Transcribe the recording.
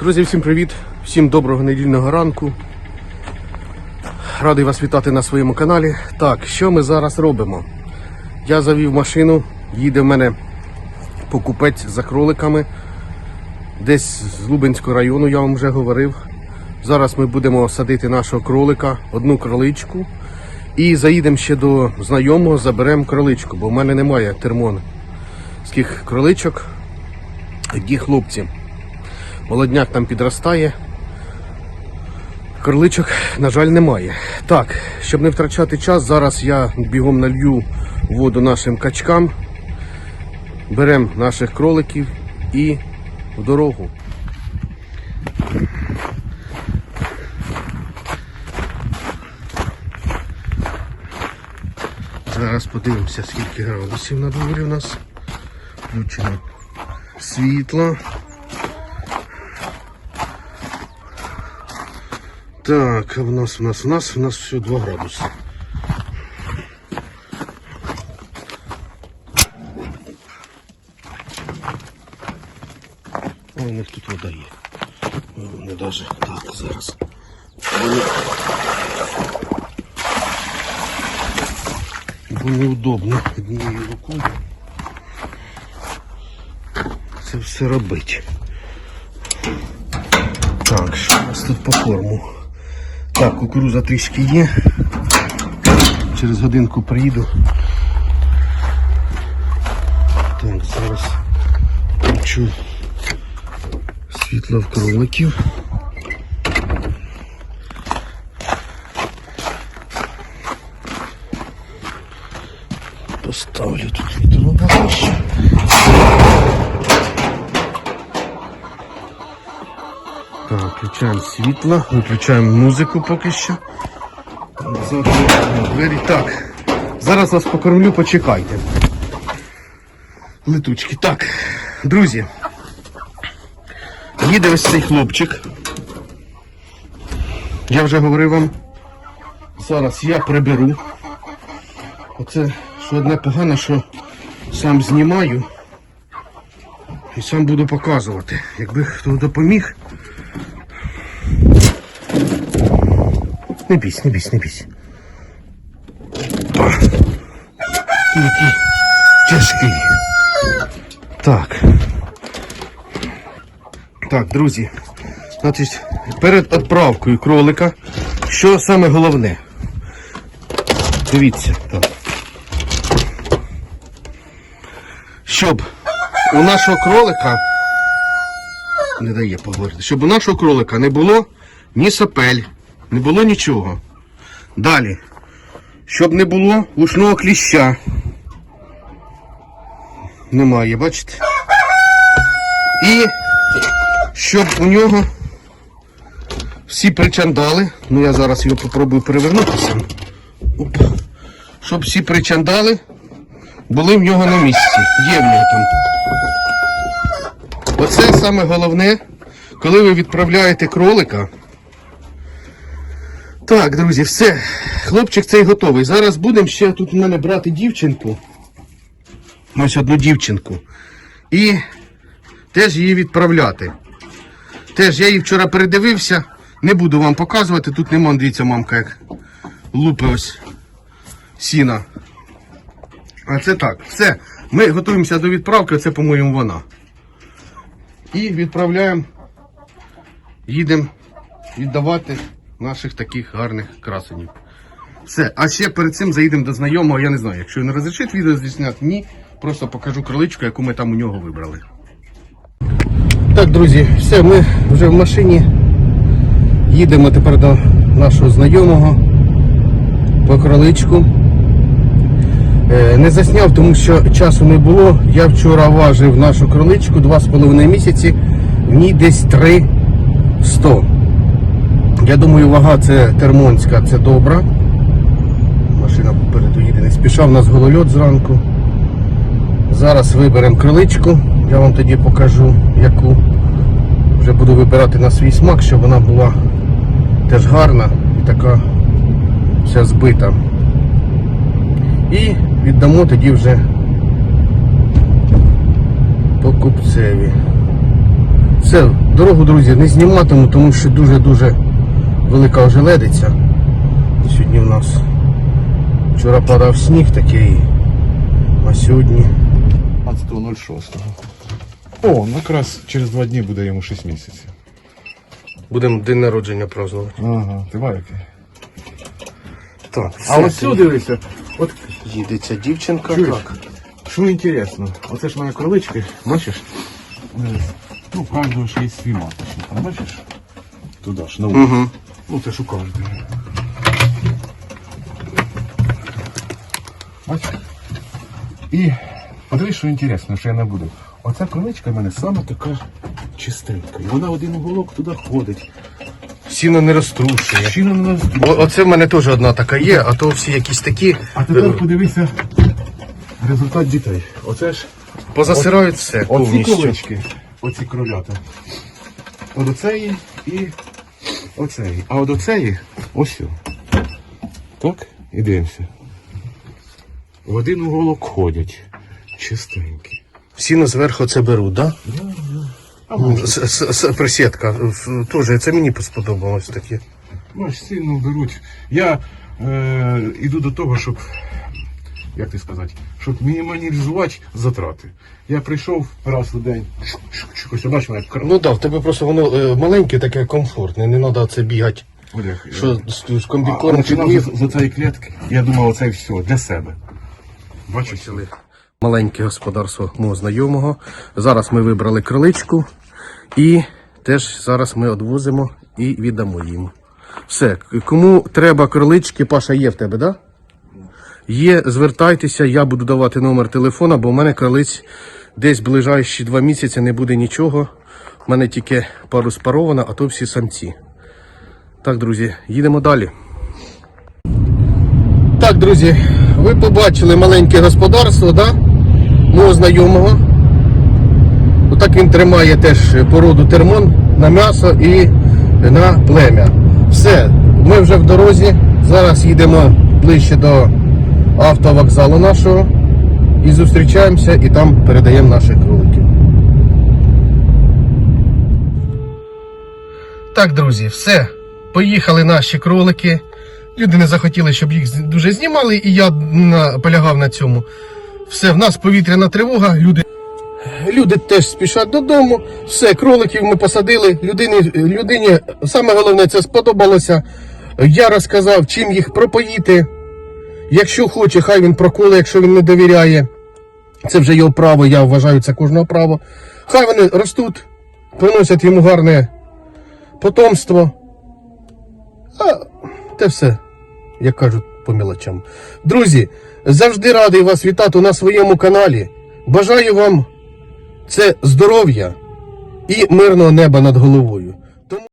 Друзі, всім привіт! Всім доброго недільного ранку. Радий вас вітати на своєму каналі. Так, що ми зараз робимо? Я завів машину, їде в мене покупець за кроликами. Десь з Лубенського району, я вам вже говорив. Зараз ми будемо садити нашого кролика, одну кроличку. І заїдемо ще до знайомого, заберемо кроличку, бо в мене немає термон. термонських кроличок. Одні хлопці. Молодняк там підростає. Кроличок, на жаль, немає. Так, щоб не втрачати час, зараз я бігом налью воду нашим качкам. Беремо наших кроликів і в дорогу. Зараз подивимося, скільки градусів на дворі у нас. Включено світло. Так, в нас, у нас, у нас, у нас все 2 градуси. О, у них тут вода є. Вони даже так зараз. Вони... Бо неудобно однією рукою це все робити. Так, що у нас тут по корму? Так, кукуруза трішки є. Через годинку приїду. Так, зараз включу світло в кроликів. Поставлю тут вітровогощ. Так, включаємо світло, виключаємо музику поки що. Двері. Так. Зараз вас покормлю, почекайте. Летучки. Так, друзі. Їде ось цей хлопчик. Я вже говорив вам. Зараз я приберу. Оце що одне погане, що сам знімаю і сам буду показувати. Якби хто допоміг. Не бійся, не бійся, не бійся. Па. Який тяжкий. Так. Так, друзі. Значить, перед відправкою кролика, що саме головне? Дивіться. Так. Щоб у нашого кролика не дає поговорити, щоб у нашого кролика не було ні сопель, не було нічого. Далі. Щоб не було ушного кліща. Немає, бачите? І щоб у нього всі причандали, ну я зараз його попробую перевернутися. Оп. Щоб всі причандали були в нього на місці. Є в нього там. Оце саме головне, коли ви відправляєте кролика. Так, друзі, все. Хлопчик цей готовий. Зараз будемо ще тут у мене брати дівчинку. Ось одну дівчинку. І теж її відправляти. Теж я її вчора передивився. Не буду вам показувати. Тут нема, дивіться, мамка, як лупи ось сіна. А це так. Все. Ми готуємося до відправки, це, по-моєму, вона. І відправляємо, їдемо віддавати наших таких гарних красенів. Все, а ще перед цим заїдемо до знайомого, я не знаю, якщо він розрішить відео зняти, ні. Просто покажу кроличку, яку ми там у нього вибрали. Так, друзі, все, ми вже в машині. Їдемо тепер до нашого знайомого по кроличку. Е, Не засняв, тому що часу не було. Я вчора важив нашу кроличку 2,5 місяці, в ній десь 3,100. Я думаю, вага це термонська, це добра. Машина попереду їде, не спішав, у нас голольот зранку. Зараз виберемо криличку, я вам тоді покажу, яку вже буду вибирати на свій смак, щоб вона була теж гарна і така вся збита. І віддамо тоді вже покупцеві. Все, дорогу, друзі, не зніматиму, тому що дуже-дуже велика ожеледиця. Сьогодні в нас вчора падав сніг такий, а сьогодні 15.06. О, ну якраз через два дні буде йому 6 місяців. будемо день народження празднувати. Ага, ти який. Так, А ось сюди дивися. От їде ця дівчинка. чуєш, Так. що інтересно, оце ж моя кролички, бачиш? Дивись. Ну, у кожного ж є свій маточник, бачиш? Туди ж, на Угу. Ну, це ж у І подивись, що інтересно, що я не буду. Оця кроличка в мене саме така чистенька. І вона один уголок туди ходить. Сіно не розтрушує. Щіно не нас О, оце в мене теж одна така є, а то всі якісь такі А тепер подивися результат дітей. Оце ж позасирають все оці повністю. кролички, оці кролята. От оцеї і оцеї. А от оцеї ось. Так, і дивимося. В один уголок ходять. Чистенькі. Сіно зверху це беруть, так? Да? може, С- с- с- Присідка. Тоже, це мені сподобалось таке. Ну, сильно беруть. Я е, іду до того, щоб, як ти сказати, щоб мінімалізувати затрати. Я прийшов раз у день, шук-шук-шук, бачиш, як Ну так, в тебе просто воно е, маленьке, таке комфортне, не треба це бігати. Олег, Що з, з А, комбікорм починав підвів. з, з цієї клітки. Я думав, оце все для себе. Бачиш? Маленьке господарство мого знайомого. Зараз ми вибрали криличку і теж зараз ми відвозимо і віддамо їм. Все, к- кому треба крилички, Паша є в тебе, так? Да? Є, звертайтеся, я буду давати номер телефона, бо в мене крилиць десь ближайші два місяці не буде нічого. У мене тільки пару спарована, а то всі самці. Так, друзі, їдемо далі. Так, друзі, ви побачили маленьке господарство, да? Мого знайомого. Отак він тримає теж породу термон на м'ясо і на плем'я. Все, ми вже в дорозі. Зараз їдемо ближче до автовокзалу нашого і зустрічаємося і там передаємо наших кроликів. Так, друзі, все. Поїхали наші кролики. Люди не захотіли, щоб їх дуже знімали, і я наполягав на цьому. Все, в нас повітряна тривога, люди. Люди теж спішать додому. Все, кроликів ми посадили. Людині, людині саме головне це сподобалося. Я розказав, чим їх пропоїти. Якщо хоче, хай він проколе, якщо він не довіряє. Це вже його право, я вважаю, це кожного право. Хай вони ростуть, приносять йому гарне потомство. А те все, як кажуть, по мілочам. Друзі, завжди радий вас вітати на своєму каналі. Бажаю вам це здоров'я і мирного неба над головою.